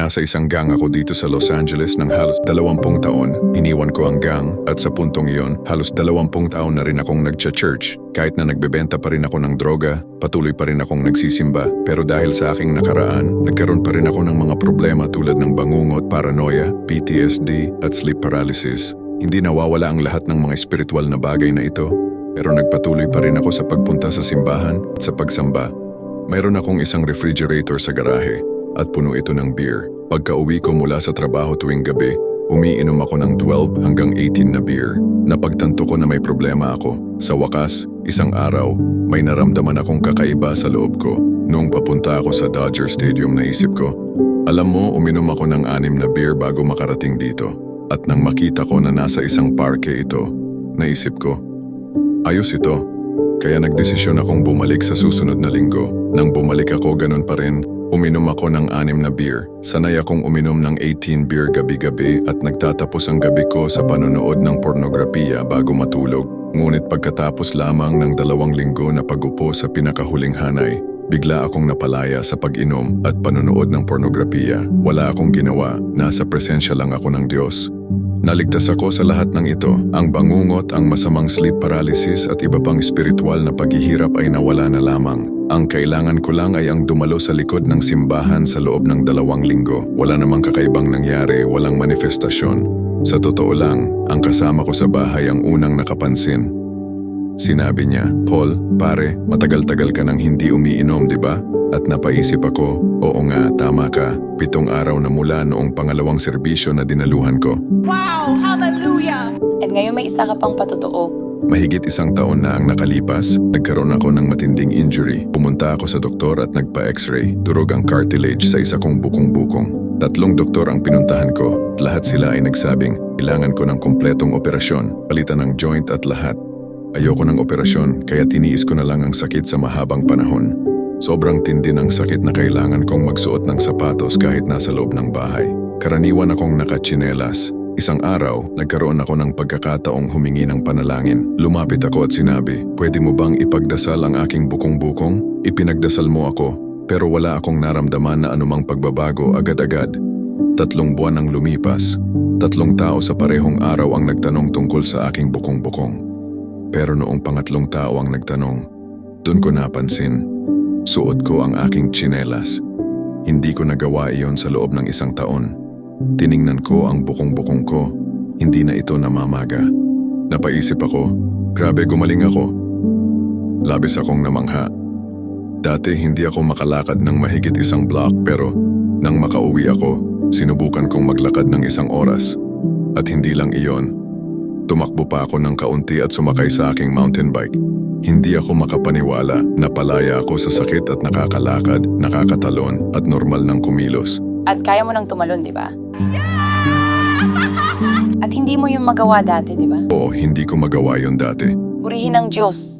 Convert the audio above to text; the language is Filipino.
Nasa isang gang ako dito sa Los Angeles ng halos dalawampung taon. Iniwan ko ang gang at sa puntong iyon, halos dalawampung taon na rin akong nagcha-church. Kahit na nagbebenta pa rin ako ng droga, patuloy pa rin akong nagsisimba. Pero dahil sa aking nakaraan, nagkaroon pa rin ako ng mga problema tulad ng bangungot, paranoia, PTSD at sleep paralysis. Hindi nawawala ang lahat ng mga espiritual na bagay na ito. Pero nagpatuloy pa rin ako sa pagpunta sa simbahan at sa pagsamba. Mayroon akong isang refrigerator sa garahe at puno ito ng beer. Pagka uwi ko mula sa trabaho tuwing gabi, umiinom ako ng 12 hanggang 18 na beer. Napagtanto ko na may problema ako. Sa wakas, isang araw, may naramdaman akong kakaiba sa loob ko. Noong papunta ako sa Dodger Stadium naisip ko, alam mo, uminom ako ng anim na beer bago makarating dito. At nang makita ko na nasa isang parke ito, naisip ko, ayos ito. Kaya nagdesisyon akong bumalik sa susunod na linggo. Nang bumalik ako ganun pa rin, uminom ako ng anim na beer. Sanay akong uminom ng 18 beer gabi-gabi at nagtatapos ang gabi ko sa panonood ng pornografiya bago matulog. Ngunit pagkatapos lamang ng dalawang linggo na pagupo sa pinakahuling hanay, bigla akong napalaya sa pag-inom at panonood ng pornografiya. Wala akong ginawa, nasa presensya lang ako ng Diyos. Naligtas ako sa lahat ng ito. Ang bangungot, ang masamang sleep paralysis at iba pang spiritual na paghihirap ay nawala na lamang. Ang kailangan ko lang ay ang dumalo sa likod ng simbahan sa loob ng dalawang linggo. Wala namang kakaibang nangyari, walang manifestasyon. Sa totoo lang, ang kasama ko sa bahay ang unang nakapansin. Sinabi niya, Paul, pare, matagal-tagal ka nang hindi umiinom, di ba? At napaisip ako, oo nga, tama ka. Pitong araw na mula noong pangalawang serbisyo na dinaluhan ko. Wow! Hallelujah! At ngayon may isa ka pang patotoo. Mahigit isang taon na ang nakalipas, nagkaroon ako ng matinding injury. Pumunta ako sa doktor at nagpa-x-ray. Durog ang cartilage sa isa kong bukong-bukong. Tatlong doktor ang pinuntahan ko at lahat sila ay nagsabing kailangan ko ng kumpletong operasyon, palitan ng joint at lahat. Ayoko ng operasyon kaya tiniis ko na lang ang sakit sa mahabang panahon. Sobrang tindi ng sakit na kailangan kong magsuot ng sapatos kahit nasa loob ng bahay. Karaniwan akong nakatsinelas. Isang araw, nagkaroon ako ng pagkakataong humingi ng panalangin. Lumapit ako at sinabi, pwede mo bang ipagdasal ang aking bukong-bukong? Ipinagdasal mo ako, pero wala akong naramdaman na anumang pagbabago agad-agad. Tatlong buwan ang lumipas. Tatlong tao sa parehong araw ang nagtanong tungkol sa aking bukong-bukong. Pero noong pangatlong tao ang nagtanong, doon ko napansin, suot ko ang aking tsinelas. Hindi ko nagawa iyon sa loob ng isang taon. Tiningnan ko ang bukong-bukong ko, hindi na ito namamaga. Napaisip ako, grabe gumaling ako. Labis akong namangha. Dati hindi ako makalakad ng mahigit isang block pero nang makauwi ako, sinubukan kong maglakad ng isang oras. At hindi lang iyon, tumakbo pa ako ng kaunti at sumakay sa aking mountain bike. Hindi ako makapaniwala na palaya ako sa sakit at nakakalakad, nakakatalon at normal ng kumilos. At kaya mo nang tumalon, di ba? At hindi mo yung magawa dati, di ba? Oo, hindi ko magawa yon dati. Purihin ang Diyos.